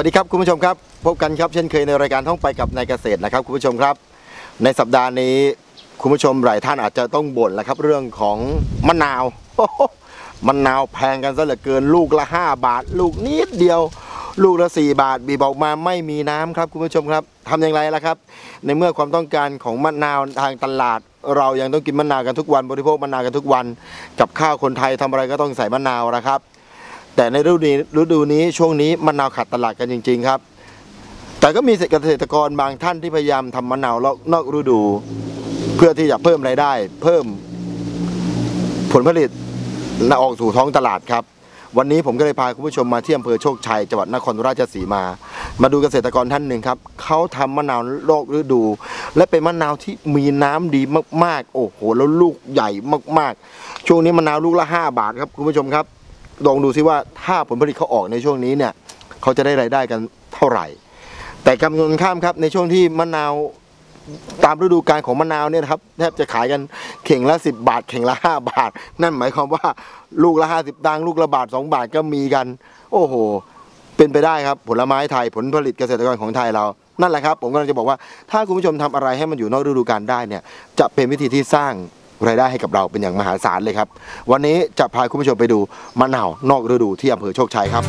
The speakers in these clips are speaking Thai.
วัสดีครับคุณผู้ชมครับ พบกันครับเช่นเคยในรายการท่องไปกับนายเกษตรนะครับคุณผู้ชมครับ ในสัปดาห์นี้คุณผู้ชมหลายท่านอาจจะต้องบ่นแหละครับเรื่องของมะนาวมะนาวแพงกันซะเหลือเกินลูกละ 5 บาท ลูกนิดเดียว ลูกละ 4 บาท บีบออกมาไม่มีน้ำครับคุณผู้ชมครับทำอย่างไรล่ะครับ ในเมื่อความต้องการของมะนาวทางตลาด เรายังต้องกินมะนาวกันทุกวันบริโภคมะนาวกันทุกวัน กับข้าวคนไทยทำอะไรก็ต้องใส่มะนาวนะครับ แต่ในฤดูนี้ฤดูนี้ช่วงนี้มะนาวขาดตลาดกันจริง ๆครับ แต่ก็มีเกษตรกรบางท่านที่พยายามทำมะนาวนอกฤดู เพื่อที่จะเพิ่มรายได้ เพิ่มผลผลิตและออกสู่ท้องตลาดครับ วันนี้ผมก็เลยพาคุณผู้ชมมาที่อำเภอโชคชัยจังหวัดนครราชสีมา มาดูเกษตรกรท่านหนึ่งครับเขาทำมะนาวนอกฤดู และเป็นมะนาวที่มีน้ำดีมากๆ โอ้โห แล้วลูกใหญ่มากๆ ช่วงนี้มะนาวลูกละ 5 บาทครับคุณผู้ชมครับ ลองดูซิว่าถ้าผลผลิตเขาออกในช่วงนี้เนี่ยเขาจะได้รายได้กันเท่าไหร่ แต่กำนวนข้ามครับในช่วงที่มะนาวตามฤดูกาลของมะนาวเนี่ยนะครับแทบจะขายกันเข่งละ 10 บาท เข่งละ 5 บาท นั่นหมายความว่าลูกละ 50ตังค์ลูกละบาท 2 บาทก็มีกัน โอ้โห เป็นไปได้ครับผลไม้ไทยผลผลิตเกษตรกรของไทยเรา นั่นแหละครับ ผมกำลังจะบอกว่าถ้าคุณผู้ชมทำอะไรให้มันอยู่นอกฤดูกาลได้เนี่ยจะเป็นวิธีที่สร้าง รายได้ให้กับเราเป็นอย่างมหาศาลเลยครับ วันนี้จะพาคุณผู้ชมไปดูมะนาวนอกฤดูที่อำเภอโชคชัยครับ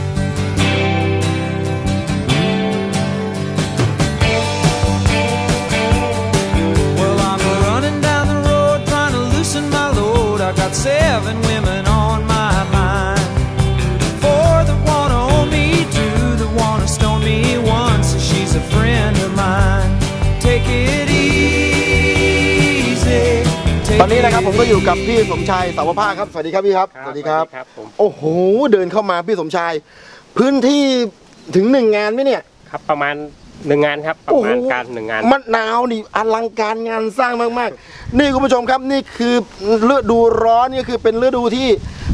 ตอนนี้นะครับผมก็อยู่กับพี่สมชายสาวภาคครับสวัสดีครับพี่ครับครับสวัสดีครับครับ ผมโอ้โหเดินเข้ามาพี่สมชาย พื้นที่ถึงหนึ่งงานไหมเนี่ย ครับประมาณหนึ่งงานครับประมาณโอ้โห การหนึ่งงานมะนาวนี่อลังการงานสร้างมากๆ นี่คุณผู้ชมครับนี่คือฤดูร้อนนี่คือเป็นฤดูที่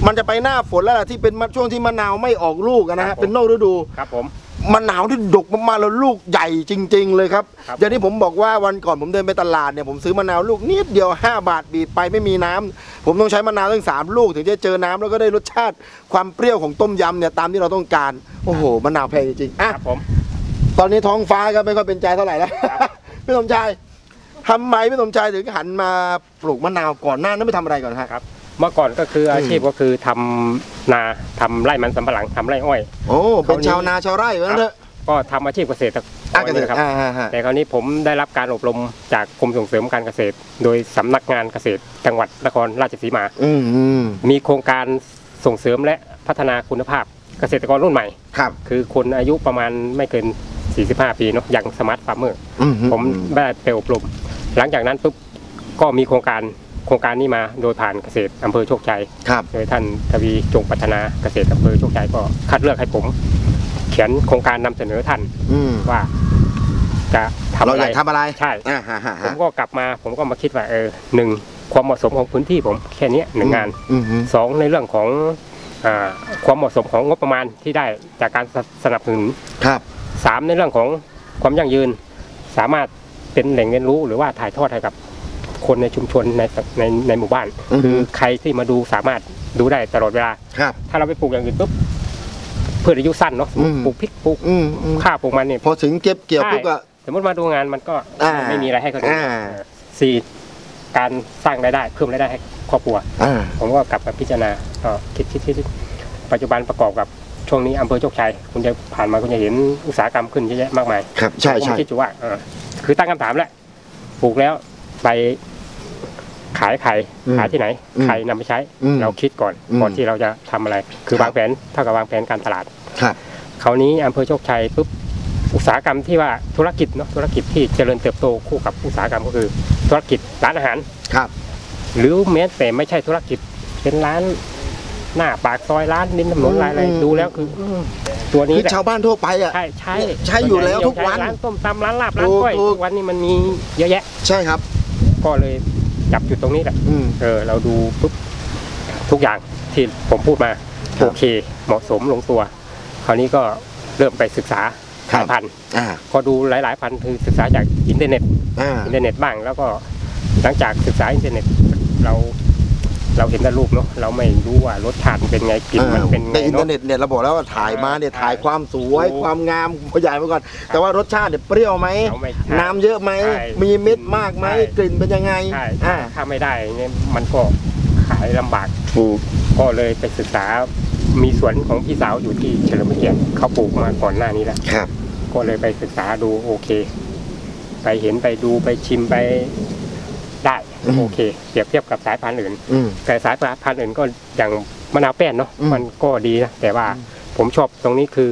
มันจะไปหน้าฝนแล้วล่ะที่เป็นช่วงที่มะนาวไม่ออกลูกอะนะฮะเป็นนอกฤดู ครับผม มะนาวที่ดกมากๆแล้วลูกใหญ่จริง ๆ เลยครับครับ อย่างที่ผมบอกว่าวันก่อนผมเดินไปตลาดเนี่ยผมซื้อมะนาวลูกนิดเดียว 5 บาทบีบไปไม่มีน้ำผมต้องใช้มะนาวตั้งสามลูกถึงจะเจอน้ำแล้วก็ได้รสชาติความเปรี้ยวของต้มยำเนี่ยตามที่เราต้องการโอ้โหมะนาวแพงจริงๆอะ ครับผม ตอนนี้ท้องฟ้าก็ไม่ค่อยเป็นใจเท่าไหร่แล้ว พี่สมชายทำไมพี่สมชายถึงหันมาปลูกมะนาวก่อนหน้านั้นไปทำอะไรก่อนฮะครับ เมื่อก่อนก็คืออาชีพก็คือทำนาทำไร่มันสำปะหลังทำไร่อ้อย โอ้เป็นคราวนี้ชาวนาชาวไร่เหมือนกันเถอะก็ทำอาชีพเกษตรกอะเกรษนี่ตรนะครับ อ่าฮะฮะแต่คราวนี้ผมได้รับการอบรมจากกรมส่งเสริมการเกษตร โดยสำนักงานเกษตรจังหวัดนครราชสีมา อืมอืมมีโครงการส่งเสริมและพัฒนาคุณภาพเกษตรกรรุ่นใหม่ ครับคือคนอายุประมาณไม่เกิน 45 ปีเนาะอย่างสมาร์ทฟาร์มเมอร์อืผมได้ไปอบรม หลังจากนั้นปุ๊บก็มีโครงการ โครงการนี้มาโดยผ่านเกษตรอำเภอโชคชัย ครับ โดยท่านทวีจงพัฒนาเกษตรอำเภอโชคชัยก็คัดเลือกให้ผม เขียนโครงการนำเสนอท่านอืมว่า จะทำเราอะอไรยากทำอะไรใช่ อ่าฮะฮะผมฮะก็กลับมาผมก็มาคิดว่าเออหนึ่งความเหมาะสมของพื้นที่ผมแค่เนี้ยหนึ่งงานอืมอืมสองในเรื่องของอ่าความเหมาะสมของงบประมาณที่ได้จากการสนับสนุนครับ สามในเรื่องของความยั่งยืน สามารถเป็นแหล่งเรียนรู้หรือว่าถ่ายทอดให้กับ คนในชุมชนในในในหมู่บ้าน อือฮึ คือใครที่มาดูสามารถดูได้ตลอดเวลา ครับ ถ้าเราไปปลูกอย่างอื่นปุ๊บพืชอายุสั้นเนาะสมมติอืม ปลูกพริกปลูกอืมอืมข้าวปลูกมันเนี่ย พอถึงเก็บเกี่ยวใช่ปุ๊บก็ สมมติมาดูงานมันก็อ่าไม่มีอะไรให้เขาดูอ่า สี่การสร้างรายได้เพิ่มรายได้ให้ครอบครัว อ่า ผมก็กลับมาพิจารณาก็คิดคิดคิดคิดปัจจุบันประกอบกับช่วงนี้อำเภอโชคชัยคุณจะผ่านมาคุณจะเห็นอุตสาหกรรมขึ้นเยอะแยะมากมายครับใช่ผมใช่ คิดอยู่ว่าเออคือตั้งคำถามแหละปลูกแล้วไป ขายใครอืมขายที่ไหนอืมใครนำไปใช้ อืมเราคิดก่อนอืมก่อนที่เราจะทำอะไร คือครับ วางแผนเท่ากับวางแผนการตลาด ครับ คราวนี้อำเภอโชคชัยปุ๊บอุตสาหกรรมที่ว่าธุรกิจเนาะธุรกิจที่เจริญเติบโตคู่กับอุตสาหกรรมก็คือธุรกิจร้านอาหาร ครับ หรือแม้แต่ไม่ใช่ธุรกิจเป็นร้านหน้าปากซอยร้านริมถนนอะไรอะไรอืม ดูแล้วคืออืมตัวนี้คือแหละชาวบ้านทั่วไปอะ ใช่ใช่ใช้อยู่แล้วทุกวันร้านต้มตำร้านลาบร้านถูกกล้วยถูก ทุกวันนี้มันมีเยอะแยะ ใช่ครับ ก็เลย จับจุดตรงนี้แหละอืม เออเราดูปุ๊บทุกอย่างที่ผมพูดมาครับ โอเค เหมาะสมลงตัว คราวนี้ก็เริ่มไปศึกษาครับสายพันธุ์อ่าก็ดูหลาย ๆ พันธุ์คือศึกษาจากอินเทอร์เน็ต อ่า อินเทอร์เน็ตบ้างแล้วก็หลังจากศึกษาอินเทอร์เน็ต เรา เราเห็นแต่รูปเนาะเราไม่รู้ว่ารสชาติมันเป็นไงกลิ่นมันเป็นไงในอินเทอเนาะ ร์เน็ตเนี่ยเราบอกแล้วว่าถ่ายมาเนี่ยใช่ถ่ายความสวยถูกความงามพอใหญ่มาก่อน แต่ว่ารสชาติเนี่ยเปรี้ยวไหมเราไม่ใช่น้ำเยอะไหมใช่มีเม็ดมากไหมใช่ กลิ่นเป็นยังไงใช่อ่าถ้าไม่ได้เนี่ยมันก็ขายลำบาก ถูก ก็เลยไปศึกษา มีสวนของพี่สาวอยู่ที่เฉลิมพระเกียรติเขาปลูกมาก่อนหน้านี้แล้วครับ ก็เลยไปศึกษาดูโอเค ไปเห็นไปดูไปชิมไปได้อืม โอเคเปรียบเทียบกับสายพันธุ์อื่นอืมแต่สายพันธุ์อื่นก็อย่างมะนาวแป้นเนาะอืมมันก็ดีนะแต่ว่าผมชอบตรงนี้คือ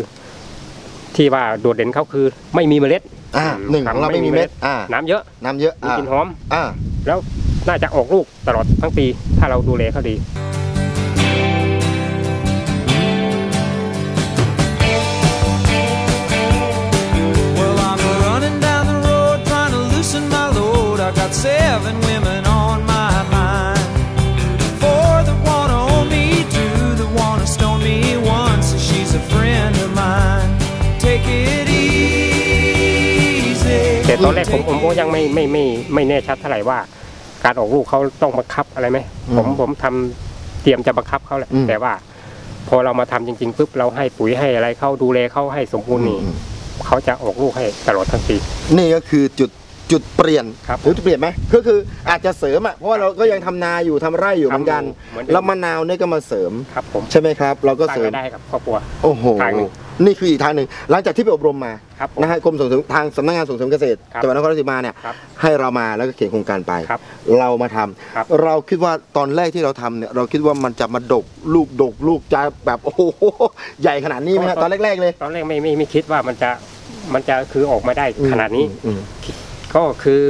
ที่ว่าโดดเด่นเขาคือ ไม่มีเมล็ดอ่าอืมหนึ่งของเราไม่มีเม็ดอ่าน้ำเยอะน้ำเยอะมีอ่ากลิ่นหอมอ่าแล้วน่าจะออกลูกตลอดทั้งปี ถ้าเราดูแลเขาดี Well, I'm running down the ผมผมก็ยังไม่ไม่ไม่ไม่แน่ชัดเท่าไหร่ว่า การออกลูกเขาต้องบังคับอะไรไหมอืมผมผมทำเตรียมจะบังคับเขาแหละอืมแต่ว่า พอเรามาทำจริงๆปุ๊บเราให้ปุ๋ยให้อะไรเขาดูแลเขาให้สมบูรณ์นี่อืมเขาจะออกลูกให้ตลอดทั้งปีนี่ก็คือจุดจุดเปลี่ยนครับหรือจุดเปลี่ยนไหมก็คืออาจจะเสริมอะเพราะว่าเราก็ยังทำนาอยู่ทำไร่อยู่เหมือนกันเหมือนเดิมแล้วมะนาวเนี่ยก็มาเสริมครับผมใช่ไหมครับ เราก็สร้างเสริมรายได้กับครอบครัวโอ้โหทางห นึ่งนี่คืออีกทางหนึ่ง หลังจากที่ไปอบรมมาครับผมนะฮะกรมส่งเสริมทางสำนักงานส่งเสริมเกษตรครับจังหวัดนครราชสีมาเนี่ยครับให้เรามาแล้วก็เขียนโครงการไปครับเรามาทำครับ เราคิดว่าตอนแรกที่เราทำเนี่ยเราคิดว่ามันจะมาดกลูกดกลูกจะแบบโอ้โหใหญ่ขนาดนี้ไหมฮะตอนแรก ๆ เลย ตอนแรกไม่ไม่ไม่คิดว่ามันจะมันจะคือออกมาได้ขนาดนี้ อืมก็คือ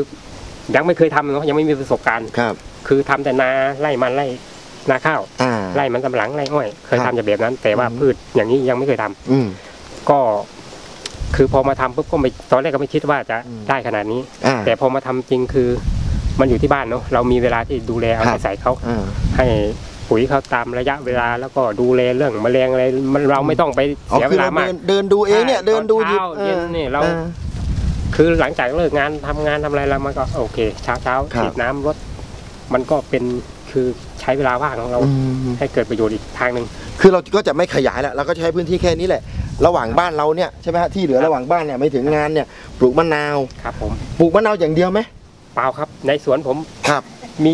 ยังไม่เคยทำเนาะยังไม่มีประสบการณ์ ครับ คือทำแต่นาไล่มันไล่ นาข้าวอ่าไล่มันสำปะหลังไล่อ้อย เคยครัทำบจากแบบนั้น แต่ว่าอืม พืชอย่างนี้ยังไม่เคยทำอืม ก็ คือพอมาทำปุ๊บก็ไม่ตอนแรกก็ไม่คิดว่าจะอืม ได้ขนาดนี้ อ่า แต่พอมาทำจริงคือ มันอยู่ที่บ้านเนาะเรามีเวลาที่ดูแลเอาครับใจใส่เขาอ่า ให้ปุ๋ยเขาตามระยะเวลาแล้วก็ดูแลเรื่องแมลงอะไรมันเราไม่ต้องไปอ๋อเสียคืเวอลาเรามากเดินเดินดูเองเนี่ยใช่เดินดูตอนหยิบเช้าเย็นนี่เรา อ่ คือหลังจากเลิกงานทำงานทำอะไรแล้วมันก็โอเค เช้าเช้าครับ ฉีดน้ำรดมันก็เป็น คือใช้เวลาว่างของเรา อืม ให้เกิดประโยชน์อีกทางหนึ่ง คือเราก็จะไม่ขยายแล้วเราก็ใช้พื้นที่แค่นี้แหละ ระหว่างบ้านเราเนี่ยใช่ไหมฮะที่เหลือระหว่างบ้านเนี่ยไม่ถึงงานเนี่ยปลูกมะนาว ครับผมปลูกมะนาวอย่างเดียวไหมเปล่าครับ ในสวนผมครับ มี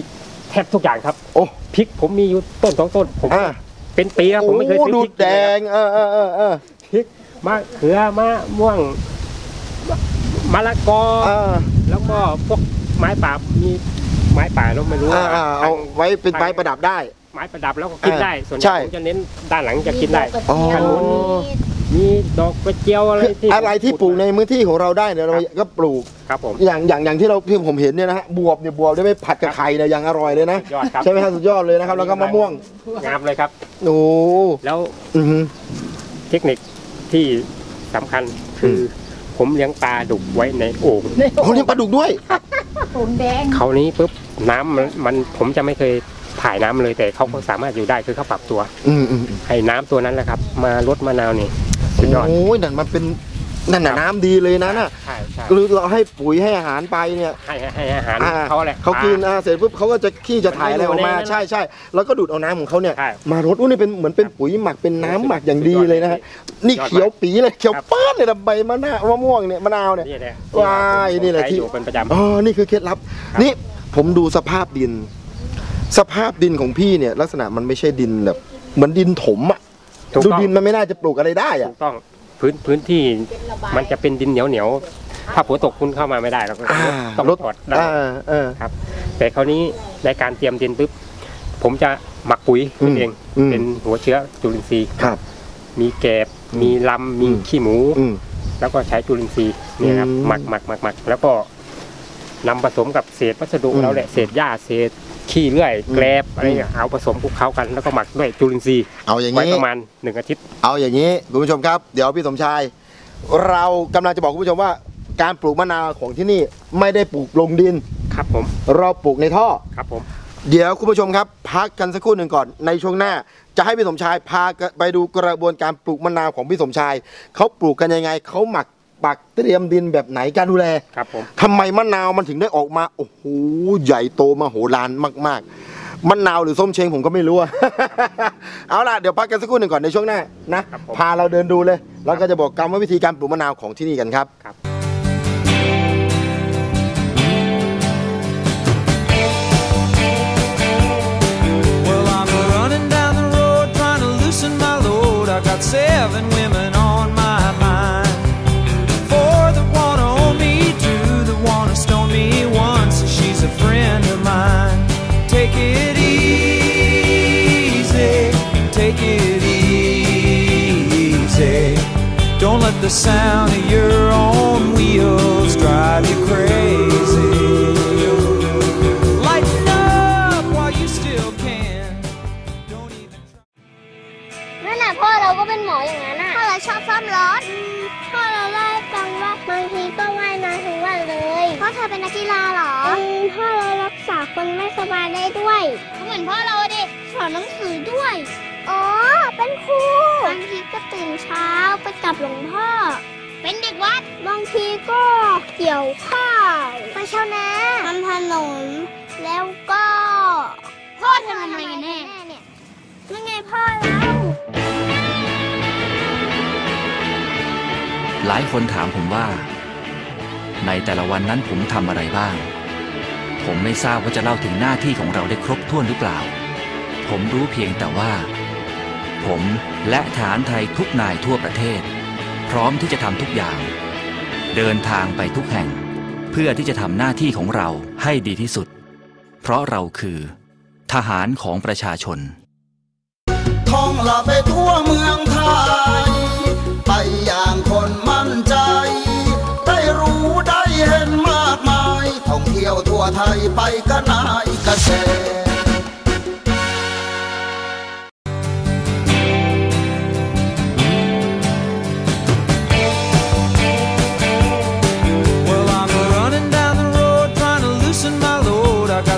แทบทุกอย่างครับโอ้พริกผมมีอยู่ต้นสองต้นผมอ่าเป็นปีแล้วผมไม่เคยโอ้ซื้อดูพริกแดเลยงเออเออเออเออพริกมะเขือมะม่วงมะละกอ เออแล้วก็พวกไม้ป่ามี ไม้ป่าเราไม่รู้อ่าอ่าเอาไว้เป็นไม้ประดับได้ ไม้ประดับแล้วก็กินได้ ส่วนใหใช่ญ่ผมจะเน้นด้านหลังจะกินได้อ๋อ ขนุนมีดอกกระเจียวอะไรคือที่อะไรที่ปลูกในพื้นที่ของเราได้เนี่ยเราก็ปลูก ครับผม อย่างอย่างอย่างที่เราที่ผมเห็นเนี่ยนะฮะบวบเนี่ยบวบได้ไปผัดกับไข่เนี่ยยังอร่อยเลยนะยอดครับ ใช่ไหมฮะสุดยอดเลยนะครับ แล้วก็มะม่วงงามเลยครับ โอ้แล้วอือหือ เทคนิคที่สำคัญคืออผมเลี้ยงปลาดุกไว้ในโอ่งโอ้เลี้ยงปลาดุกด้วยตุนแดงคราวนี้ปุ๊บ น้ำมันมันผมจะไม่เคยถ่ายน้ำเลยแต่เขาก็สามารถอยู่ได้คือเขาปรับตัวอืมอืมให้น้ำตัวนั้นแหละครับ มาลดมะนาวนี่สุดยอดโอ้ยนั่นมันเป็นนั่นน่ะน้ำดีเลยนะน่ะใช่ใช่หรือเราให้ปุ๋ยให้อาหารไปเนี่ยให้ให้ให้อาหารอ่เขาแหละเขากินอ่าเสร็จปุ๊บเขาก็จะขี้จะถ่ายอะไรออกมามันอยู่ในนั้นใช่ใช่แล้วก็ดูดเอาน้ำของเขาเนี่ยใช่มารดอุ้ยนี่เป็นเหมือนเป็นปุ๋ยหมักเป็นน้ำหมักอย่างดีเลยนะฮะนี่ยอดมากเขียวปีเลยเขียวครับป้านเลยนะใบมะนาวมะม่วงเนี่ยมะนาวเนี่ยนี่แหละว้ายนี่แหละที่ที่ผมใช้อยู่เป็นประจำอ๋อนี่คือเคล็ดลับครับนี่ ผมดูสภาพดิน สภาพดินของพี่เนี่ย ลักษณะมันไม่ใช่ดินแบบเหมือนดินถมอะถูกดูต้อง ดินมันไม่น่าจะปลูกอะไรได้อะถูกต้องพื้นพื้นที่มันจะเป็นดินเหนียวเหนียวถ้าฝนตกคุณเข้ามาไม่ได้เราก็อ่าต้องรถถอดได้อ่าเออ ครับ แต่คราวนี้ในการเตรียมดินปุ๊บผมจะหมักปุ๋ยขึ้นเองอืม เป็นหัวเชื้อจุลินทรีย์ ครับ มีแกบมีลำมีอืม ขี้หมู อืม แล้วก็ใช้จุลินทรีย์เนี่ยครับอืม หมักหมักหมักหมักแล้วก็ นำผสมกับเศษวัสดุอืม เราแหละเศษหญ้าเศษขี้เลื่อยอืมแกลบอะไรเงี้ยเอาผสมคลุกเคล้ากันแล้วก็หมักด้วยจุลินทรีย์เอาอย่างไว้นี้ ประมาณหนึ่งอาทิตย์ เอาอย่างนี้คุณผู้ชมครับ เดี๋ยวพี่สมชาย เรากำลังจะบอกคุณผู้ชมว่า การปลูกมะนาวของที่นี่ไม่ได้ปลูกลงดิน ครับผมเราปลูกในท่อ ครับผม เดี๋ยวคุณผู้ชมครับ พักกันสักครู่หนึ่งก่อนในช่วงหน้า จะให้พี่สมชายพาไปดูกระบวนการปลูกมะนาวของพี่สมชายเขาปลูกกันยังไงเขาหมัก ปักเตรียมดินแบบไหนการดูแลครับผมทำไมมะนาวมันถึงได้ออกมาโอ้โหใหญ่โตมโหฬารมากๆมะนาวหรือส้มเชงผมก็ไม่รู้อะ เอาล่ะเดี๋ยวพักกันสักครู่หนึ่งก่อนในช่วงหน้านะครับผมพาเราเดินดูเลยเราก็จะบอกกรรมวิธีการปลูกมะนาวของที่นี่กันครับ ครับ Well, I'm running down the road trying to loosen my load. I got seven women it easy. Don't let the sound of your own wheels drive you crazy. Lighten up while you still can. Don't even try. นั่นน่ะพ่อเราก็เป็นหมออย่างนั้นน่ะ พ่อเราชอบซ่อมรถ พ่อเราเล่าให้ฟังว่าบางทีก็ว่ายน้ำทั้งวันเลย พ่อเธอเป็นนักกีฬาเหรอ พ่อเรารักษาคนไม่สบายได้ด้วย เหมือนพ่อเราเด็กสอนหนังสือด้วย อ๋อ เป็นครูบางทีก็ตื่นเช้าไปกับหลวงพ่อ เป็นเด็กวัด บางทีก็เกี่ยวข้าว ไปชาวนาทำถนน แล้วก็พ่อเธอทำอะไรกันแน่เนี่ยนั่นไงพ่อเราหลายคนถามผมว่า ในแต่ละวันนั้นผมทำอะไรบ้าง ผมไม่ทราบว่าจะเล่าถึงหน้าที่ของเราได้ครบถ้วนหรือเปล่า ผมรู้เพียงแต่ว่า ผม และฐานไทยทุกนายทั่วประเทศ พร้อมที่จะทำทุกอย่าง เดินทางไปทุกแห่ง เพื่อที่จะทำหน้าที่ของเราให้ดีที่สุด เพราะเราคือ ทหารของประชาชนท่องละไปทั่วเมืองไทย ไปอย่างคนมั่นใจ ได้รู้ได้เห็นมากมาย ท่องเที่ยวทั่วไทยไปก็นายเกษตร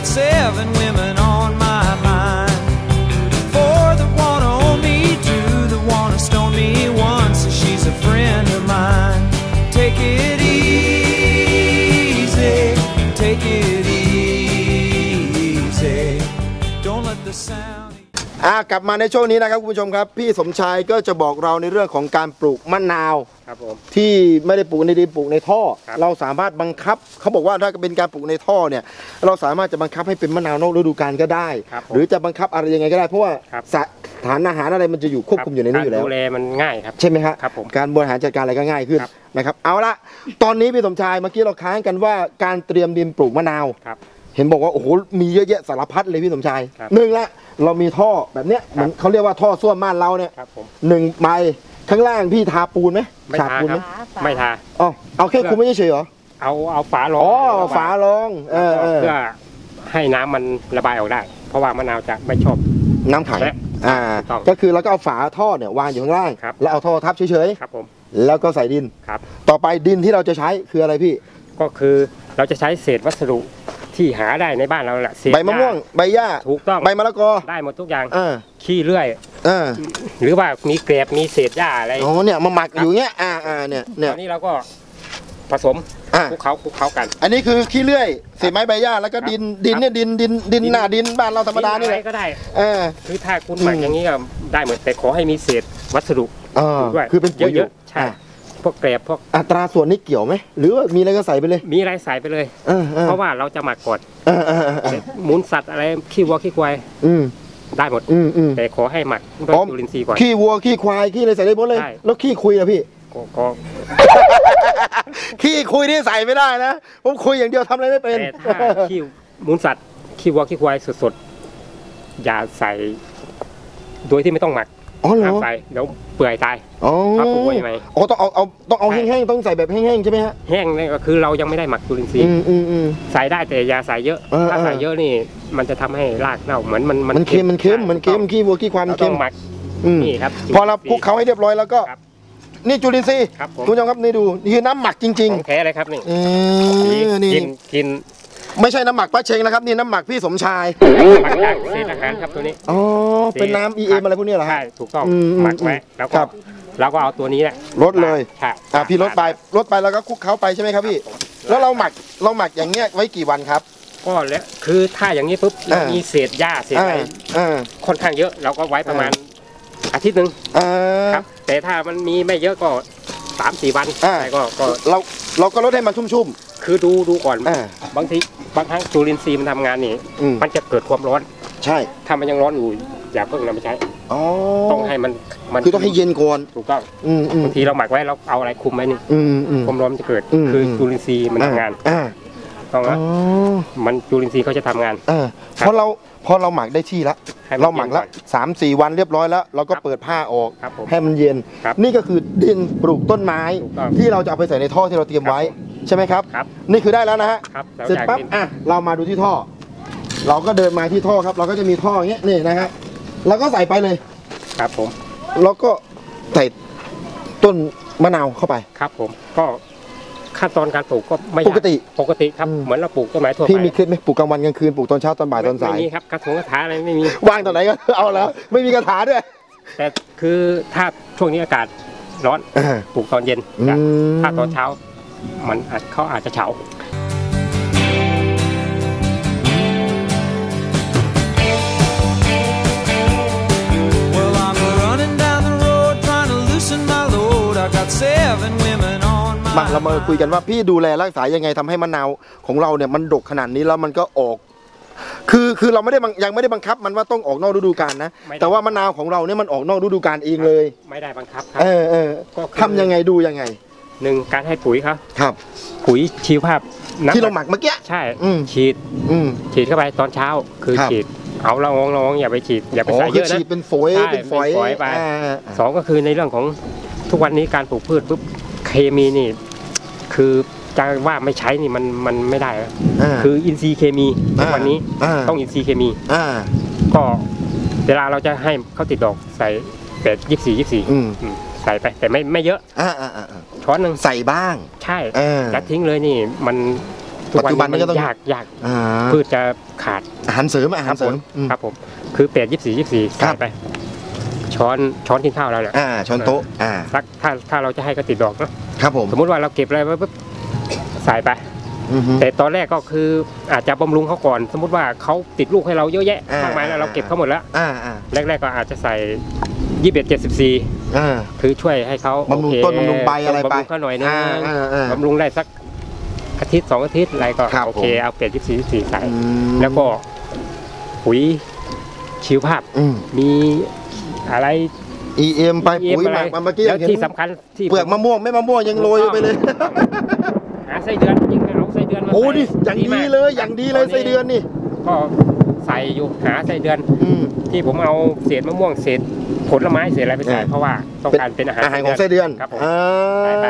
got seven women on my mind. Four that wanna own me, two that wanna stone me, one so she's a friend of mine. Take it easy, take it easy. Don't let the sound. อ่ากลับมาในช่วงนี้นะครับคุณผู้ชมครับ พี่สมชายก็จะบอกเราในเรื่องของการปลูกมะนาว ครับผม ที่ไม่ได้ปลูกในดินปลูกในท่อ ครับ เราสามารถบังคับ เขาบอกว่าถ้าเป็นการปลูกในท่อเนี่ยเราสามารถจะบังคับให้เป็นมะนาวนอกฤดูกาลก็ได้ ครับผมหรือจะบังคับอะไรยังไงก็ได้เพราะว่าครับสถานอาหารอะไรมันจะอยู่ควบคุมอยู่ในนี้อยู่แล้ว การดูแลมันง่ายครับ ใช่ไหมฮะครับผมการบริหารจัดการอะไรก็ง่ายขึ้นครับ นะครับ เอาละตอนนี้พี่สมชายเมื่อกี้เราค้างกันว่าการเตรียมดินปลูกมะนาว ครับ เห็นบอกว่าโอ้โหมีเยอะแยะสารพัดเลยพี่สมชายครับหนึ่งละเรามีท่อแบบเนี้ยเหมือนเขาเรียกว่าท่อส้วมบ้านเราเนี่ยครับผม หนึ่งใบ ข้างล่างพี่ทาปูนไหมไม่ฉาบทาปูนคไหรัมบ ไม่ทา อ๋อเอาแค่คุมไม่เฉยๆเหรอเอาเอาฝารองอ๋อระบยฝารองเออเออเพื่อให้น้ำมันระบายออกได้ เพราะว่ามะนาวจะไม่ชอบ น้ำขังและอ่า ถูกต้องก็คือเราก็เอาฝาท่อเนี่ยวางอยู่ข้างล่าง ครับ แล้วเอาท่อทับเฉยครับผมๆแล้วก็ใส่ดิน ครับ ต่อไปดินที่เราจะใช้คืออะไรพี่ ก็คือเราจะใช้เศษวัสดุที่หาได้ในบ้านเราแหละเศษใบมะม่วง หญ้ใบหญ้าาถูกต้อง ใบมะละกอได้หมดทุกอย่างเออขี้เลื่อย เออหรือว่ามีเกลียบมีเศษหญ้าอะไรอ๋อเนี่ยมาหมักอยู่เงี้ยอ่าอ่าเนี่ยเนี่ยตอนนี้เราก็ผสมอ่าคลุกเขาคลุกเขากัน อันนี้คือขี้เลื่อยเศษไม้ใบหญ้าแล้วก็ดินดินเนี่ยดินดินดินหน้าดินบ้านเราธรรมดานี่แหอะไรละก็ได้เออคือถ้าคุณหมักอืมอย่างนี้ก็ได้หมดแต่ขอให้มีเศษวัสดุเออด้วยคือเป็นปุ๋ยอเยยู่อะๆใช่อะพวกเกลียบพวกอัตราส่วนนี้เกี่ยวไหมหรือว่ามีอะไรก็ใส่ไปเลย มีอะไรใส่ไปเลยเออเออเพราะว่าเราจะหมักก่อนเออเออเออเออหมูลสัตว์อะไรขี้วัวขี้ควายอืม ได้หมด อืมอืม แต่ขอให้หมักด้วยอ๋อ จุลินทรีย์ก่อน ขี้วัวขี้ควายขี้อะไรใส่ได้หมดเลย ใช่ แล้วขี้คุยอะพี่ ก็ก็ขี้คุยนี่ใส่ไม่ได้นะ ผมคุยอย่างเดียวทำอะไรไม่เป็น แต่ถ้าขี้มูลสัตว์ขี้วัวขี้ควายสดๆอย่าใส่ โดยที่ไม่ต้องหมัก อ๋อเหรอ ห้ามใส่เดี๋ยวเปื่อยตายอ๋อครับผมว่ายังไงอ๋อต้องเอาเอาต้องเอาใช่แห้งๆต้องใส่แบบแห้งๆใช่ไหมฮะแห้งนี่ก็คือเรายังไม่ได้หมักจุลินทรีย์อืมอืมอืม ใส่ได้แต่อย่าใส่เยอะ เออถ้าใส่เออเยอะนี่มันจะทำให้รากเน่าเหมือนมันมันเค็มมันเค็มใช่มันเค็มขี้วัวขี้ควายมัเรานต้เค็อมงหมักอืมนี่ครับ พอเราคลุกเขาให้เรียบร้อยแล้วก็ ครับ นี่จุลินทรีย์ครับผมคุณผู้ชมครับนี่ดูนี่คือน้ำหมักจริง ของแท้เลยครับนี่ๆอืมนี่กินกิน ไม่ใช่น้ำหมักป้าเชงนะครับนี่น้ำหมักพี่สมชายหมักจากเศษอาหารครับตัวนี้ อ๋อเป็นน้ำ EM อะไรพวกนี้เหรอฮะ ใช่ถูกต้องอืมอืมหมักไว้แล้วคก็รับ เราก็เอาตัวนี้แหละลดเลยใช่อะพี่ลดไปลดไปแล้วก็คลุกเขาไปใช่ไหมครับพี่ แล้วเราหมักเราหมักอย่างเงี้ยไว้กี่วันครับ ก็แล้วคือถ้าอย่างนี้ปุ๊บอ่ามีเศษหญ้าเศษอ่าอะไรอ่า ค่อนข้างเยอะเราก็ไว้ประมาณอาทิตย์หนึ่งอ่า ครับ แต่ถ้ามันมีไม่เยอะก็สามสี่วันอ่า แต่ก็ก็เราเราก็ลดให้มันชุ่ม คือดูดูก่อนๆอ่า บางทีบางครั้งจุลินทรีย์มันทำงานนี่ อืมมันจะเกิดความร้อน ใช่ถ้ามันยังร้อนอยู่อย่าเพิ่งนำไปใช้ อ๋อต้องให้มันมันคือต้องให้เย็นก่อนถูกต้องอืมอืมบางทีเราหมักไว้เราเอาอะไรคุมไว้นี่อืมอืม ความร้อนมันจะเกิด อืม คืออมจุลินทรีย์มันทำงานอ่าต้องอ๋อนะมันจุลินทรีย์เขาจะทำงาน อ่าครับ พอเราพอเราหมักได้ที่แล้วให้นเราหมักแล้วย็นอน สามสี่วันเรียบร้อยแล้วเราก็ครับเปิดผ้าออกครับผมให้มันเย็น ครับนี่ก็คือดินปลูกต้นไม้ ถูกต้องที่เราจะเอาไปใส่ในท่อที่เราเตรียมไว้ ใช่ไหมครับ ครับนี่คือได้แล้วนะฮะครับแล้วเสร็จจากปั๊บนี้อะเรามาดูที่ท่อ เราก็เดินมาที่ท่อครับ เราก็จะมีท่ออย่างเงี้ยนี่นะฮะเราก็ใส่ไปเลย ครับผม แล้วก็ใส่ต้นมะนาวเข้าไป ครับผม ก็ขั้นตอนการปลูกก็ไม่ยาปกติปกติครับ อืม เหมือนเราปลูกต้นไม้ทั่วไปพี่มีเคล็ดไหมปลูกกลางวันกลางคืนปลูกตอนเช้าตอนบ่ายตอนสายไม่มีครับกระถงกระถาอะไรไม่มี ว่างตอนไหนก็ เอาแล้ว ไม่มีกระถาด้วยแต่คือถ้าช่วงนี้อากาศร้อนอ่า ปลูกตอนเย็นอืม ถ้าตอนเช้า มันอาจเขาอาจจะเฉา Well, I'm running down the road trying to loosen my load. I got seven women on มา my เรามาคุยกันว่าพี่ดูแลรักษายังไงทำให้มะนาวของเราเนี่ยมันดกขนาดนี้แล้วมันก็ออก คือคือเราไม่ได้บังยังไม่ได้บังคับมันว่าต้องออกนอกฤดูกาลนะไม่ได้แต่ว่ามะนาวของเราเนี่ยมันออกนอกฤดูกาลเองเลย ไม่ได้บังคับครัเออเออก็คือทำยังไงดูยังไง หนึ่งการให้ปุ๋ยครับครับ ปุ๋ยชีวภาพน้ำที่เราหมักเมื่อกี้ ใช่อืม ฉีดอืม ฉีดเข้าไปตอนเช้า คือครับ ฉีด เอาละอองละอองอย่าไปฉีดอย่าไปอ๋อใส่คืเยออะฉีนะดเป็นฝอยใช่เป็นฝอยเป็นฝอยไป อ่าสองก็คือในเรื่องของทุกวันนี้การปลูกพืชปุ๊บเคมีนี่ คือจะว่าไม่ใช้นี่มันมันไม่ได้นะอ่าคืออินทรีย์เคมีทุกวันนี้อ่าต้องอินทรีย์เคมี อ่า ก็เวลาเราจะให้เขาติดดอกใส่เป็ดยี่สี่ยี่สี่ อืม ใส่ไปแต่ไม่ไม่เยอะอ่าอ่าอ่าอ่าช้อนหนึ่งใส่บ้าง ใช่เออจะทิ้งเลยนี่มันทุกวันปัจจุบันนี้นี้ก็มันต้องยากยากอ่าพืชจะขาดอาหารเสริมอาหารเสริมอืมครับผม คือเป็ดยี่สี่ยี่สี่ครัใส่บไป ช้อนช้อนกินข้าวเราเนี่ยอ่าช้อนโต๊ะอ่าสักถ้าถ้าเราจะให้ก็ติดดอกเนอะครับผมสมมุติว่าเราเก็บอะไรไว้ปุ๊บใส่ไปอือฮึแต่ตอนแรกก็คืออาจจะบำรุงเขาก่อน สมมุติว่าเขาติดลูกให้เราเยอะแยะอ่ามมากมายแล้วเราเก็บเขาหมดแล้วอ่าอ่าแรกๆก็อาจจะใส่ ยี่สิบเอ็ดเจ็ดสิบสี่อ่า คือช่วยให้เขาบำรุงโอเคต้นบำรุงใบอะไรไปบำรุงเขาหน่อยนึงอ่าอ่าอ่าบำรุงได้สักอาทิตย์สองอาทิตย์อะไรก็ครับโอเคผม เอาเป็ดยี่สี่ยี่สี่ใส่ อืมแล้วก็ปุ๋ยชีวภาพอืม มีอะไร EM ไป EM ปุ๋ยหมักอะไรมาเมื่อกี้แล้วเห็นที่สำคัญที่เปลือกมะม่วงไม่มะม่วงยังโรยไปเลย หาไส้เดือนยิ่งเอาไส้เดือนมาโอ้ใส่นี่อย่างดีมกเลยอย่างดีเลยไส้เดือนนี่ ก็ ใส่อยู่หาไส้เดือน อืม ที่ผมเอาเศษมะม่วงเศษผลไม้เศษอะไรไปใส่เออเพราะว่าต้องการเป็นอาหารอาหารของไส้เดือนครับผมอ่าใส่ไป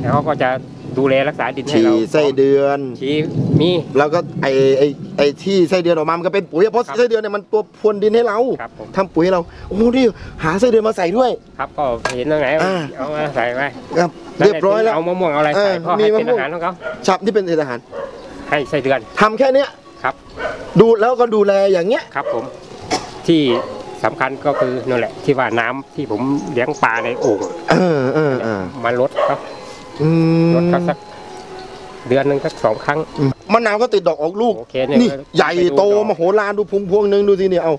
แล้วเขาก็จะดูแลรักษาดินให้ฉี่เราไส้เดือนฉีมี แล้วก็ไอไอไอที่ไส้เดือนออกมา มันก็เป็นปุ๋ยเพราะครับ ไส้เดือนเนี่ยมันตัวพรวนดินให้เราครับผมทำปุ๋ยให้เรา โอ้นี่หาไส้เดือนมาใส่ด้วย ครับก็เห็นตรงไหนอ่า เอามาใส่ไปครับ เรียบร้อยแล้ว เอามะม่วงเอาอะไรใส่เออเพราะมีให้เป็นมะม่วงอาหารของเขาชับนี่เป็นเศษอาหารให้ไส้เดือนทำแค่เนี้ย ครับดูแล้วก็ดูแลอย่างเงี้ยครับผมที่สำคัญก็คือนั่นแหละที่ว่าน้ำที่ผมเลี้ยงปลาในโอ่งเออเออเออมาลดเขาอืมลดเขาสักเดือนหนึ่งสักสองครั้งอืมมะนาวก็ติดดอกออกลูก โอเคเนี่ยนี่ก็ใหญ่โตไปดูดอกมโหฬารดูพวงพวงๆหนึ่งดูสิเนี่ยเอา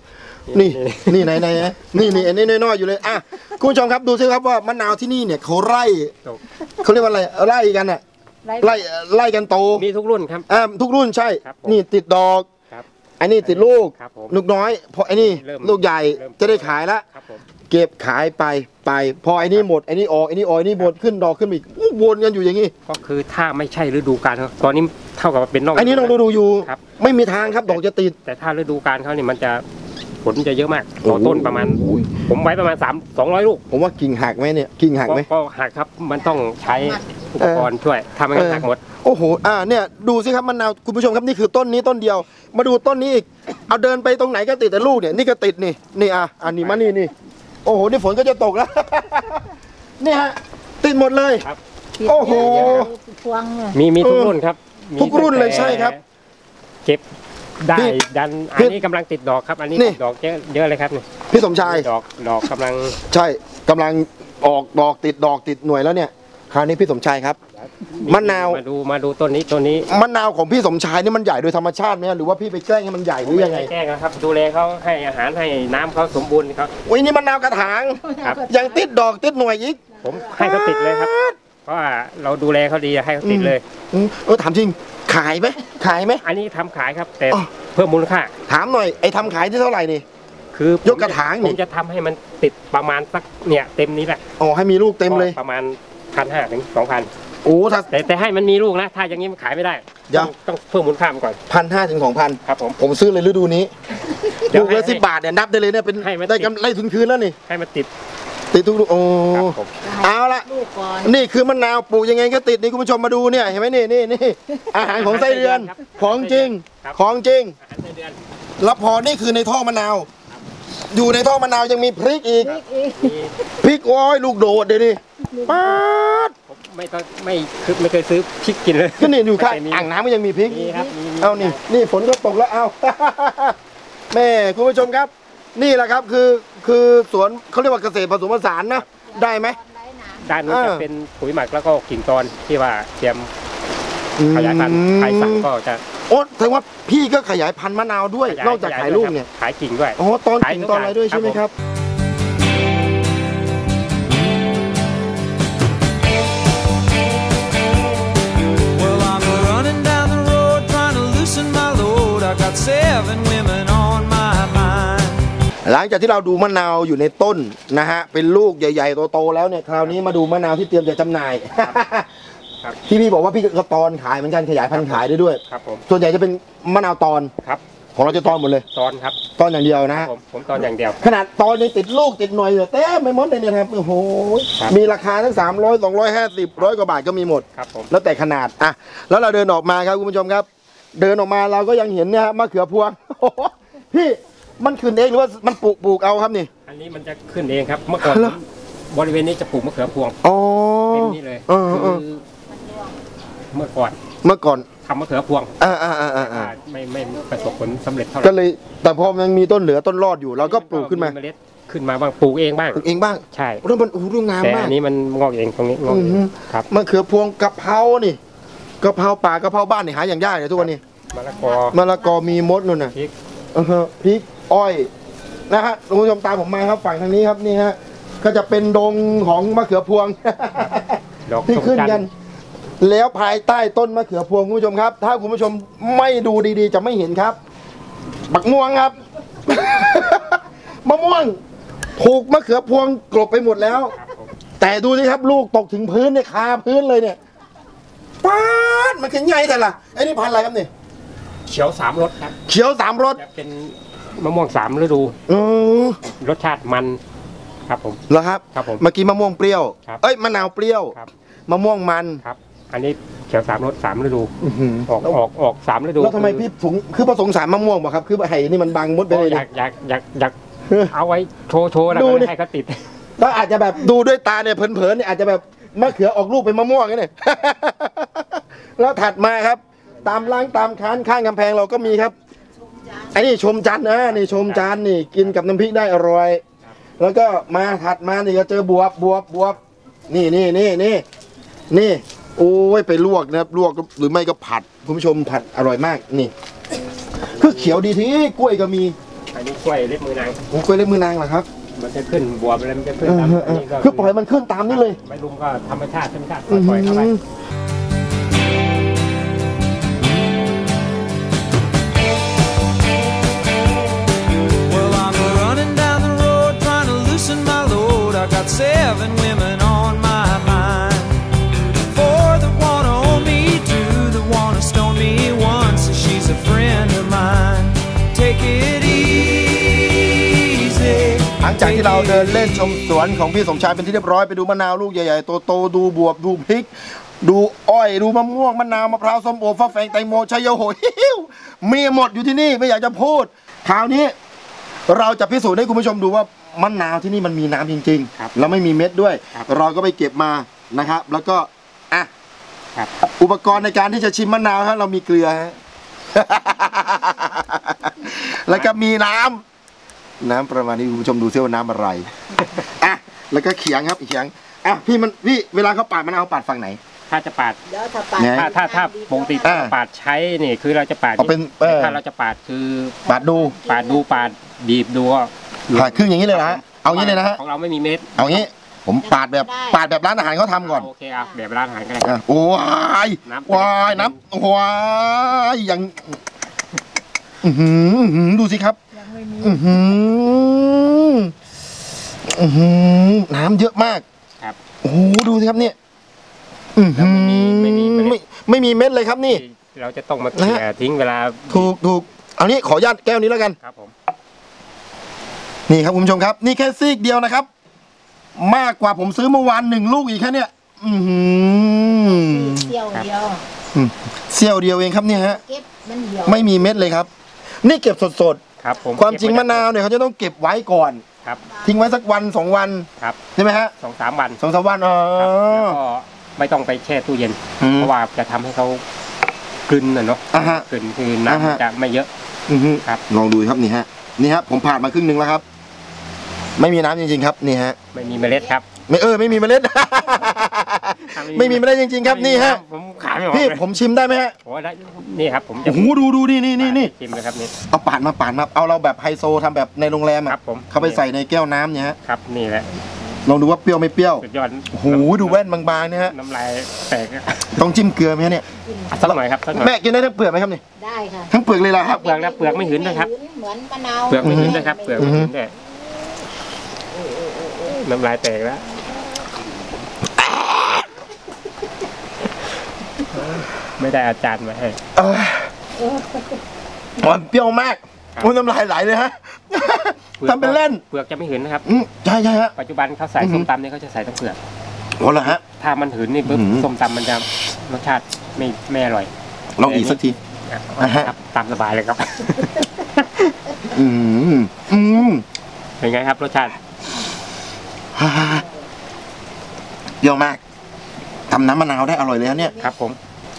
นี่ นี่ไหนไหนฮะนี่นี่อันนี้น้อยๆอยู่เลยอะคุณผู้ชมครับดูสิครับว่ามะนาวที่นี่เนี่ยเขาไร่ดอกเขาเรียกว่าอะไรไร่กันอะ ไร่ไร่กันโตมีทุกรุ่นครับอ่าทุกรุ่นใช่ ครับผมนี่ติดดอกครับอันนี้ติดลูกครับผมลูกน้อยเพราะไอ้นี่เริ่มลูกใหญ่เริ่ม จะได้ขายละ ครับผมเก็บขายไปไป พอไอ้นี่หมดไอ้นี่ออกไอ้นี่ออกไอ้นี่หมดขึ้นดอกขึ้นมาอีกอู้วนกันอยู่อย่างนี้ก็คือถ้าไม่ใช่ฤดูกาลเขาตอนนี้เท่ากับว่าเป็นนอก ไอ้นี่ต้องดูดูอยู่ ครับ ไม่มีทางครับดอกจะติด แต่ถ้าฤดูกาลเขาเนี่ยมันจะผลมันจะเยอะมากต่อโอ้โหต้นประมาณผมไว้ประมาณ3 200 ลูกผมว่ากิ่งหักไหมเนี่ยกิ่งหักไหมก็หักครับมันต้องใช้ อุปกรณ์ช่วยถ้าไม่งั้นเออหักหมด โอ้โห อ่า เนี่ย ดูสิครับมะนาว คุณผู้ชมครับนี่คือต้นนี้ต้นเดียว มาดูต้นนี้อีก เอาเดินไปตรงไหนก็ติดแต่ลูกเนี่ย นี่ก็ติดนี่ นี่อะ อันนี้มานี่นี่ โอ้โห นี่ฝนก็จะตกแล้ว นี่ฮะ ติดหมดเลย ครับ โอ้โห พวงเลยมีมีทุกเออรุ่นครับมีทุกรุ่นเลยตั้งแต่ใช่ครับ เก็บได้พี่ดัน อัพี่นนี้กำลังติดดอกครับ อันนี้นี่ ติดดอกเยอะเยอะเลยครับนี่พี่สมชาย ดอกดอกกำลัง ใช่กำลังออกดอกติดดอกติดหน่วยแล้วเนี่ย คราวนี้พี่สมชายครับ มะนาว มาดูมาดูต้นนี้ต้นนี้มะนาวของพี่สมชายนี่มันใหญ่โดยธรรมชาติไหมฮะหรือว่าพี่ไปแกล้งให้มันใหญ่หรือยังไงม่แกล้งนะครับ ดูแลเขาให้อาหารให้น้ำเขาสมบูรณ์ครับโอ้ยนี่มะนาวกระถางครับ ยังติดดอกติดหน่วยอีก ผมให้เขาติดเลยครับ เพราะว่าเราดูแลเขาดีให้เขาติดเลย อืมเออถามจริง ขายไหมขายไหม อันนี้ทำขายครับ แต่อ๋อเพิ่มมูลค่า ถามหน่อยไอ้ทำขายที่เท่าไหร่นี่ คือยกกระถางนี่ ผมจะทำให้มันติดประมาณสักเนี่ยเต็มนี้แหละอ๋อให้มีลูกเต็มเลย ก็ประมาณ พันห้าถึงสองพันโอ้ถ้า แต่แต่ให้มันมีลูกนะ ถ้าอย่างนี้มันขายไม่ได้เดี๋ยวต้องต้องเพิ่มมูลค่ามันก่อนพันห้าถึงสองพันครับผม ผมซื้อเลยฤดูนี้เดี๋ยวลูกละให้สิบบาทเนี่ยนับได้เลยเนี่ยเป็นให้มันได้ติด กำไรทุนคืนแล้วนี่ให้มันติดติดทุกลูกโอ้ครับผมเอาละลูกก่อนนี่คือมะนาวปลูกยังไงก็ติดนี่คุณผู้ชมมาดูเนี่ยเห็นไหมนี่นี่นี่อาหารของไส้เดือนครับของจริง ครับของจริง อาหารไส้เดือน แล้วพอนี่คือในท่อมะนาว อยู่ในท่อมะนาวยังมีพริกอีกมีพริกโอ้ยลูกโดดเดี๋ยวนี้ป๊าดผมไม่ต้องไม่คือไม่เคยซื้อพริกกินเลย ก็นี่อยู่ข้างแต่มีอ่างน้ำก็ยังมีพริก มีครับมีมี เอานี่นี่ฝนก็ตกแล้วเอา แม่คุณผู้ชมครับ นี่แหละครับคือคือสวนเขาเรียกว่าเกษตรผสมผสานนะได้ไหม ด้านนู้นเอจะอเป็นปุ๋ยหมักแล้วก็กิ่งตอนที่ว่าเตรียมขยายพันธุ์ใครสั่งก็จะ โอ้แสดงว่าพี่ก็ขยายพันธุ์มะนาวด้วย นอกจากขายลูกเนี่ย ขายกิ่งด้วย อ๋อ ตอนขายกิ่งทุกตอนอะไรด้วยอย่างใช่ไหมครับครับ Well, I'm running down the road trying to loosen my load. I got seven women on my mind. หลังจากที่เราดูมะนาวอยู่ในต้นนะฮะ เป็นลูกใหญ่ ๆ โต ๆ แล้วเนี่ย คราวนี้มาดูมะนาวที่เตรียมจะจำหน่าย ครับ ที่พี่บอกว่าพี่ก็ตอนขายเหมือนกันขยายพันธุ์ขายได้ด้วย ครับผมส่วนใหญ่จะเป็นมะนาวตอน ครับของเราจะตอนหมดเลย ตอนครับตอนอย่างเดียวนะครัฮะบผมผมตอนอย่างเดียว ขนาดตอนยังติดลูกติดหน่วยอยู่เต็มไม่หมดเลยเนี่ยครับโอ้โหครับ มีราคาทั้ง 300 250ร้อยกว่าบาทก็มีหมด ครับผม แล้วแต่ขนาดอะแล้วเราเดินออกมาครับคุณผู้ชมครับ เดินออกมาเราก็ยังเห็นเนี่ยฮะมะเขือพวงโอ้โหพี่มันขึ้นเองหรือว่ามันปลูกปลูกเอาครับนี่ อันนี้มันจะขึ้นเองครับ เมื่อก่อนเหรอ บริเวณนี้จะปลูกมะเขือพวงอ๋อเป็นนี่เลยเออเออ คือ เมื่อก่อนเมื่อก่อนทำมะเขือพวงอ่าอ่าอ่าอ่าอ่าไม่ไม่ประสบผลสำเร็จเท่าไหก็ร่เลยแต่พอมันมีต้นเหลือต้นรอดอยู่เราก็ปลูกขึ้นมาเมล็ดขึ้นมาบ้างปลูกเองบ้าง ปลูกเองบ้างใช่ แล้วมันโอ้โหดูงามแต่มาอัก นนี้มันงอกเองตรงนี้งอกอืเอองฮึ ครับมะเขือพวงกะเพรานี่กะเพราป่ากะเพราบ้านนี่หาอย่างยากเลยทุกวันนี้มะละกอ มะละกอมีมดนู่นน่ะพริกอือฮะพริกอ้อยนะฮะคุณผู้ชมตามผมมาครับฝั่งทางนี้ครับนี่ฮะก็จะเป็นดงของมะเขือพวง ดอกที่ชมขึ้นจักันนทร์ แล้วภายใต้ต้นมะเขือพวงคุณผู้ชมครับ ถ้าคุณผู้ชมไม่ดูดีๆ จะไม่เห็นครับบักม่วงครับ มะม่วงถูกมะเขือพวงกลบไปหมดแล้ว แต่ดูสิครับ ลูกตกถึงพื้นเนี่ยคาพื้นเลยเนี่ยป๊าดมันเป็นไงแต่ละไอ้นี่พันธุ์อะไรครับเนี่ยเขียวสามรสครับเขียวสามรสจะเป็นมะม่วงสามฤดูอือรสชาติมันครับผม เหรอครับ ครับผมเมื่อกี้มะม่วงเปรี้ยว ครับเอ้ยมะนาวเปรี้ยวครับ มะม่วงมันครับ อันนี้เขียวสามรสสามฤดู อื้อหือออกออกออกสามฤดูแล้วทำไมพี่สงคือประสงสารมะม่วงบ่ครับ คือไห่นี่มันบังมดไปก็เลยอยาเนี่ยกอยากอยากอยากเอาไว้โชว์โชว์แล้วดูก็ดิ ให้เขาติด แล้วอาจจะแบบดูด้วยตาเนี่ยเผินๆเนี่ยอาจจะแบบมะเขือออกลูกเป็นมะม่วงนี่เนี่ย แล้วถัดมาครับ ตามล้างตามค้านข้างกำแพงเราก็มีครับไอ้นี่ชมจันทร์นะนี่ชมจันทร์นี่กินกับน้ำพริกได้อร่อย แล้วก็มาถัดมานี่ก็เจอบวบบวบบวบนี่นี่นี่นี่นี่ โอ้ยไปลวกนะครับลวกหรือไม่ก็ผัดคุณผู้ชมผัดอร่อยมากนี่คือเขียวดีทีกล้วยก็มีอันนี้กล้วยเล็บมือนางโอ้กล้วยเล็บมือนางเหรอครับ มันจะขึ้นบวบอะไรมันจะขึ้นเออตามเออเออันอนี้ก็คือปล่อยมันขึ้นตามนี้เลยไม่ลุงก็ธรรมชาติธรรมชาติปอื้อล่อยๆเข้าไปหือ Well, I'm running down ที่เราเดินเล่นชมสวนของพี่สมชายเป็นที่เรียบร้อยไปดูมะนาวลูกใหญ่ๆโตๆดูบวบดูพริก ดูอ้อยดูมะม่วงมะนาวมะพร้าวส้มโอฟ้าแฟงแตงโมชัยโยโหหิวมีหมดอยู่ที่นี่ไม่อยากจะพูดคราวนี้ เราจะพิสูจน์ให้คุณผู้ชมดูว่ามะนาวที่นี่มันมีน้ำจริงครับๆแล้วไม่มีเม็ดด้วยครับเราก็ไปเก็บมานะครับ แล้วก็อะครับอุปกรณ์ในการที่จะชิมมะนาวฮะเรามีเกลือฮะแล้วก็มีน้ำ น้ำประมาณนี้คุณผู้ชมดูซิว่าน้ำอะไรอะแล้วก็เขียงครับเขียงอะพี่มันพี่เวลาเขาปาดมะนาวเขาปาดฝั่งไหน ถ้าจะปาดไงถ้าถ้าถ้าปกติอ่าปาดใช้นี่คือเราจะปาดเอาเป็นเออแต่ถ้าเราจะปาดคือปาดดูปาดดูปาดบีบดูก็ปาดครึ่งอย่างนี้เลยนะฮะเอางี้เลยนะฮะของเราไม่มีเม็ดเอางี้ผมปาดแบบปาดแบบร้านอาหารเขาทำก่อนโอเคเอาแบบร้านอาหารก็ได้อะโอ้ยน้ำวายน้ำวายอย่างอื้อหืออื้อหือดูสิครับ อือหืออื้อหือน้ำเยอะมากครับ โอ้โหดูสิครับเนี่ยอื้อหือไม่มีไม่มีเม็ด ไม่ไม่มีเม็ดเลยครับนี่ ที่เราจะต้องมาเขี่ยทิ้งเวลาถูกถูกเอานี้ขออนุญาตแก้วนี้แล้วกัน ครับผม นี่ครับคุณผู้ชมครับ นี่แค่ซีกเดียวนะครับ มากกว่าผมซื้อเมื่อวานหนึ่งลูกอีกแค่เนี่ยอือหือเที่ยวเดียวเสี้ยวเดียวเองครับเนี่ยฮะ เก็บมันเดียวไม่มีเม็ดเลยครับ นี่เก็บสด ครับผมๆความจริงมะนาวเนี่ยเขาจะต้องเก็บไว้ก่อน ครับทิ้งไว้สักวันสองวันครับใช่ไหมฮะสองสามวันสองสามวันอ๋อครับแล้วก็ไม่ต้องไปแช่ตู้เย็นอืมเพราะว่าจะทำให้เขากลืนน่ะเนาะอ่าฮะกลืนคืออ่าฮะน้ำจะไม่เยอะอือหือครับลองดูครับนี่ฮะนี่ฮะผมผ่านมาครึ่งหนึ่งแล้วครับ ไม่มีน้ำจริงๆครับนี่ฮะไม่มีเมล็ดครับ ไม่เออไม่มีเมล็ด ไม่มีเมล็ดจริงๆครับนี่ฮะผมขายไม่ออกพี่เลยผมชิมได้ไหมฮะโอ้ได้นี่ครับผมจะโอ้โหดูดูนี่นี่นี่นี่ชิมเลยครับนี่เอาปาดมาปาดมาเอาเราแบบไฮโซทำแบบในโรงแรมครัอะบผมเขาไปใส่ในแก้วน้ำเนี่ยฮะครับนี่แหละลองดูว่าเปรี้ยวไม่เปรี้ยวสุดยอดโอ้โหดูแว่นบางๆเนี่ยฮะน้ำลายแตกอะต้องจิ้มเกลือไหมฮะเนี่ยสักหน่อยครับสักหน่อยแม่กินได้ทั้งเปลือกไหมครับนี่ได้ค่ะทั้งเปลือกเลยเหรอครับเปลือกนะเปลือกไม่หืนนะครับเหมือนมะนาวเปลือกไม่หืนนะครับเปลือกไม่หืนด้วยน้ำลายแตกแล้ว ไม่ได้อาจารย์มาให้เอ้ยอ๋อเปรี้ยวมากครับโอ้ยน้ำลายไหลเลยฮะทำเป็นเล่นเปลือกจะไม่หืนนะครับอืมใช่ใช่ฮะปัจจุบันเขาใส่อือหือส้มตำเนี่ยเขาจะใส่ทั้งเปลือกโอ้เหรอฮะถ้ามันหืนนี่ปุ๊บอื้อหือส้มตำมันจะรสชาติไม่ไม่อร่อยลองอีกสักทีอะอ่าฮะครับตามสบายเลยครับ อืมอืมเป็นไงครับรสชาติฮ่าเปรี้ยวมาก ทำน้ำมะนาวได้อร่อยเลยฮะเนี่ย ครับผม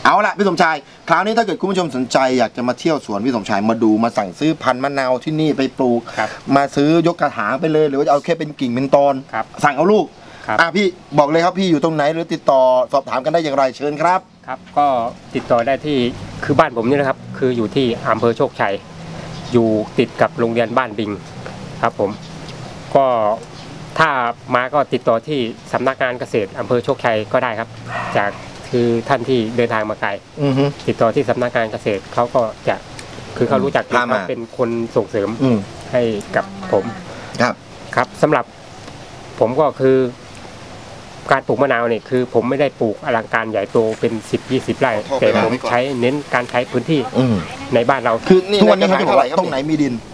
เอาละพี่สมชาย คราวนี้ถ้าเกิดคุณผู้ชมสนใจอยากจะมาเที่ยวสวนพี่สมชายมาดูมาสั่งซื้อพันธุ์มะนาวที่นี่ไปปลูก ครับมาซื้อยกกระถางไปเลย หรือว่าจะเอาแค่เป็นกิ่งเป็นตอน ครับสั่งเอาลูกครับ อะพี่บอกเลยครับพี่อยู่ตรงไหนหรือติดต่อสอบถามกันได้อย่างไรเชิญครับ ครับ ก็ติดต่อได้ที่คือบ้านผมนี่นะครับ คืออยู่ที่อำเภอโชคชัย อยู่ติดกับโรงเรียนบ้านบิงครับผม ก็ ถ้ามาก็ติดต่อที่สำนักงานเกษตรอำเภอโชคชัยก็ได้ครับ จากคือท่านที่เดินทางมาไกลอือฮึ ติดต่อที่สำนักงานเกษตรเขาก็จะคือเขารู้จักพามา เขาเป็นคนส่งเสริมอืมให้กับผมครับ ครับสำหรับผมก็คือ การปลูกมะนาวเนี่ยคือ ผมไม่ได้ปลูกอลังการใหญ่โตเป็นสิบยี่สิบไร่ขอโทษแต่ไปผมไว้ก่อน ใช้เน้นการใช้พื้นที่อืมในบ้านเรา คือทุกวันนี้เขาจะบอกว่าในกระถางตรงไหนมีดินครับ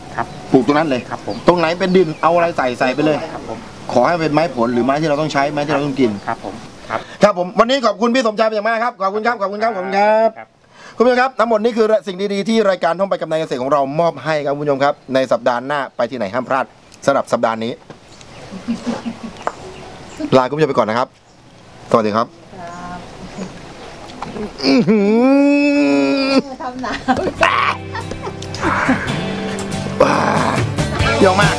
ปลูกตรงนั้นเลยครับผมตรงไหนเป็นดินเอาอะไรใส่ใส่ไปเลย ครับผมขอให้เป็นไม้ผลหรือไม้ที่เราต้องใช้ไม้ที่เราต้องกิน ครับผมครับครับผมวันนี้ขอบคุณพี่สมชายเป็นอย่างมากครับขอบคุณครับขอบคุณครับขอบคุณครับ ครับ คุณผู้ชมครับทั้งหมดนี้คือสิ่งดีๆที่รายการท่องไปกับนายเกษตรของเรามอบให้ครับคุณผู้ชมครับ ในสัปดาห์หน้าไปที่ไหนห้ามพลาดสำหรับสัปดาห์นี้ ลาคุณผู้ชมไปก่อนนะครับ สวัสดีครับอื้อหือ ทำหนาว้ Yo, Mac.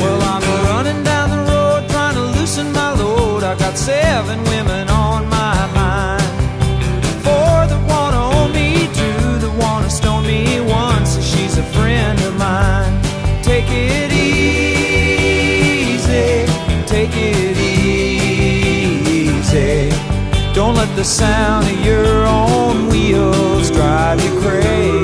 Well, I'm running down the road trying to loosen my load. I got seven women on my mind. Four that wanna own me, two that wanna stone me, one says she's a friend of mine. Take it easy, take it easy. Don't let the sound of your own wheels drive you crazy.